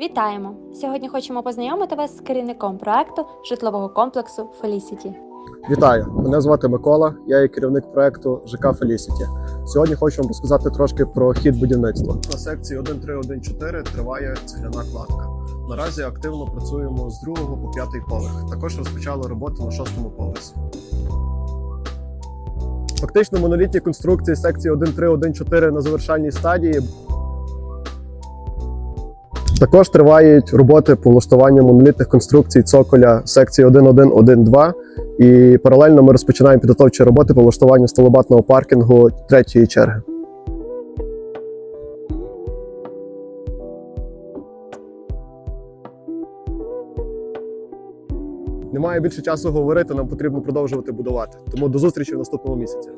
Вітаємо! Сьогодні хочемо познайомити вас з керівником проекту житлового комплексу Felicity. Вітаю! Мене звати Микола, я є керівник проекту ЖК Felicity. Сьогодні хочу вам розказати трошки про хід будівництва. На секції 1314 триває цегляна кладка. Наразі активно працюємо з другого по п'ятий поверх. Також розпочали роботи на шостому поверсі. Фактично монолітні конструкції секції 1314 на завершальній стадії. Також тривають роботи по влаштуванню монолітних конструкцій цоколя секції 1112 і паралельно ми розпочинаємо підготовчі роботи по влаштуванню столобатного паркінгу третьої черги. Немає більше часу говорити, нам потрібно продовжувати будувати. Тому до зустрічі в наступному місяці.